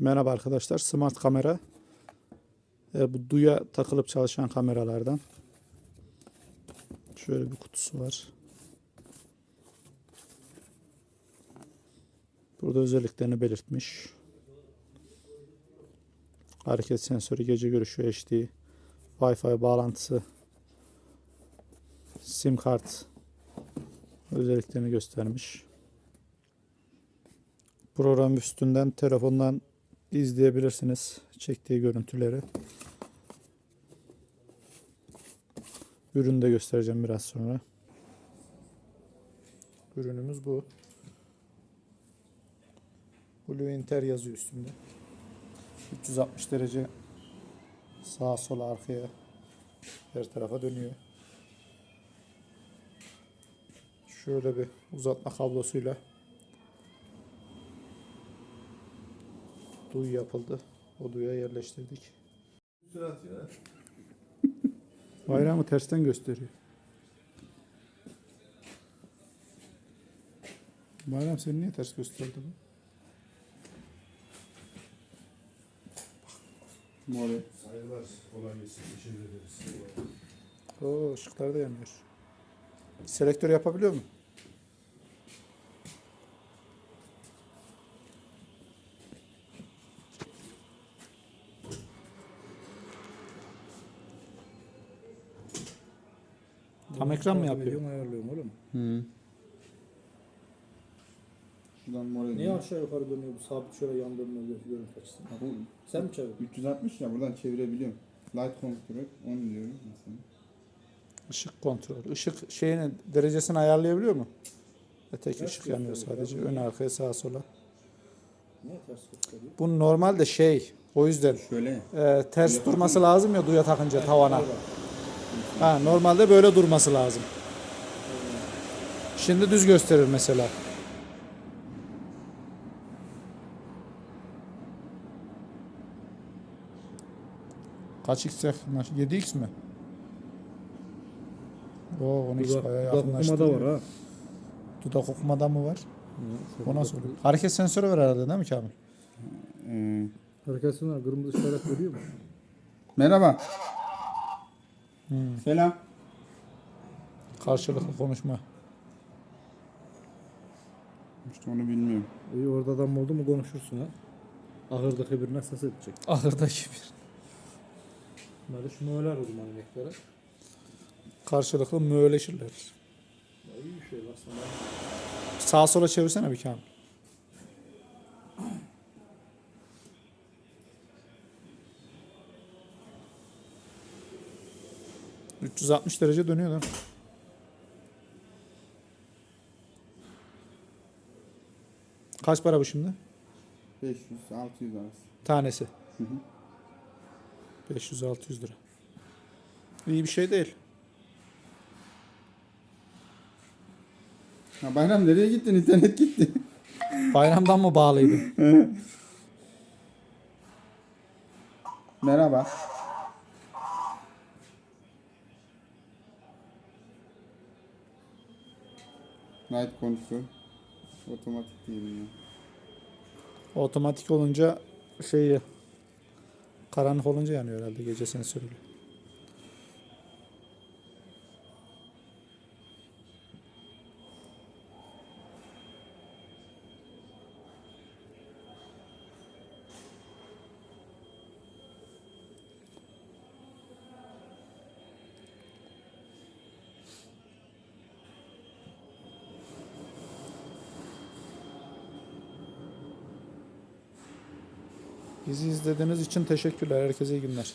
Merhaba arkadaşlar. Smart kamera. E, bu duya takılıp çalışan kameralardan. Şöyle bir kutusu var. Burada özelliklerini belirtmiş. Hareket sensörü, gece görüşü HD, Wi-Fi bağlantısı, sim kart özelliklerini göstermiş. Program üstünden telefondan izleyebilirsiniz çektiği görüntüleri. Ürünü de göstereceğim biraz sonra. Ürünümüz bu. Blue Inter yazıyor üstünde. 360 derece sağa sola arkaya her tarafa dönüyor. Şöyle bir uzatma kablosuyla duy yapıldı. O duya yerleştirdik. Bayramı tersten gösteriyor. Bayram seni niye ters gösterdi bu? Mori. Saygılar, kolay gelsin. Teşekkür ederiz. Oo ışıklar da yanıyor. Selektör yapabiliyor mu? Tam ekran mı yapıyor? Ediyorum, ayarlıyorum oğlum. Hı. Şuradan mori. Niye aşağı yukarı dönüyor bu sabit şöyle yan dönme gö- görüntü açısı? Bu Sen mi çevirdin? 360 ya buradan çevirebiliyorum. Light control onu diyorum mesela. Işık kontrol. Işık şeyini derecesini ayarlayabiliyor mu? E, tek Ters ışık yanıyor gösteriyor. sadece. Ön arkaya sağa sola. Niye ters gösteriyor? Bu normalde şey o yüzden Şöyle. e, ters durması lazım ya duya takınca tavana. Ha, normalde böyle durması lazım. Şimdi düz gösterir mesela. Kaç x yakınlaş? 7x mi? Oo 10x Dudak, bayağı dudak yakınlaştı. okumada var ha. Dudak okumada mı var? O nasıl oluyor? Hareket sensörü var herhalde değil mi Kamil? Ee, Hareketsin var. Kırmızı işaret görüyor mu? merhaba. Selam. Karşılıklı konuşma. İşte onu bilmiyorum. İyi orada adam oldu mu konuşursun ha. Ahırdaki birine ses edecek. Ahırdaki bir. Bunları şunu öler o zaman ineklere. Karşılıklı möğleşirler. Ya iyi bir şey aslında. Sağa sola çevirsene bir Kamil. ...360 derece dönüyor lan. Kaç para bu şimdi? 500 600 arası. Tanesi. Hı hı. 500-600 lira. İyi bir şey değil. Ha bayram nereye gittin? İnternet gitti. Bayramdan mı bağlıydı? merhaba. Light control. Otomatik diyelim ya. Otomatik olunca şeyi karanlık olunca yanıyor herhalde gece sensörüyle. Bizi izlediğiniz için teşekkürler. Herkese iyi günler.